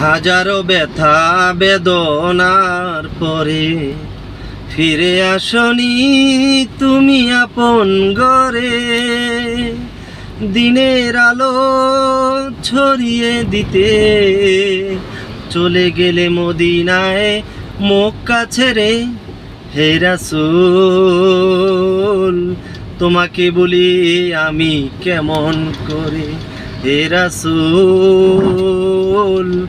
হাজারো ব্যথা বেদনার পরে ফিরে আসনি তুমি আপন গরে দিনের আলো ছড়িয়ে দিতে চলে গেলে মদিনায় মক্কা ছেড়ে হে রাসূল, তোমাকে বলি আমি কেমন করে? হে রাসূল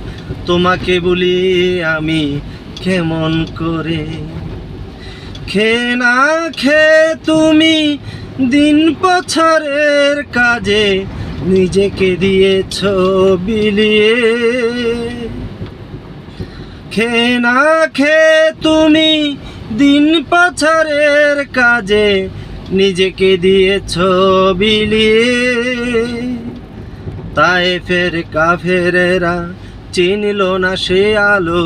তোমাকে বলি আমি কেমন করে? খে না খে তুমি দিন পছরের কাজে নিজেকে দিয়েছ বিলিয়ে। খে না খে তুমি দিন পছরের কাজে নিজেকে দিয়েছ বিলিয়ে। তাই ফের কাফেরেরা চিনল না সে আলো।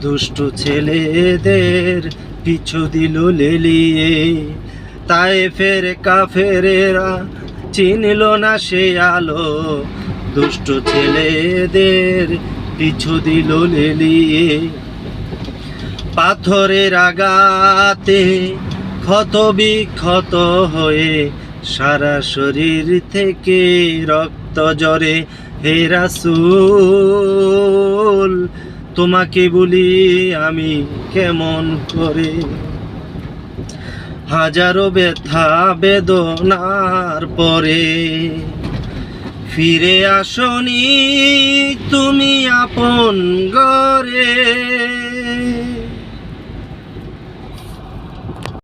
দুষ্ট ছেলেদের পিছু দিল লেলিয়ে। তাই ফের কাফেরেরা চিনল না সে আলো। দুষ্ট ছেলেদের পিছু দিল লেলিয়ে। পাথরের আগাতে ক্ষত বিক্ষত হয়ে সারা শরীর থেকে রক্ত জরে হে রাসুল, তোমাকে বলি আমি কেমন করে? হাজারো ব্যথা বেদনার পরে ফিরে আসনি তুমি আপন গরে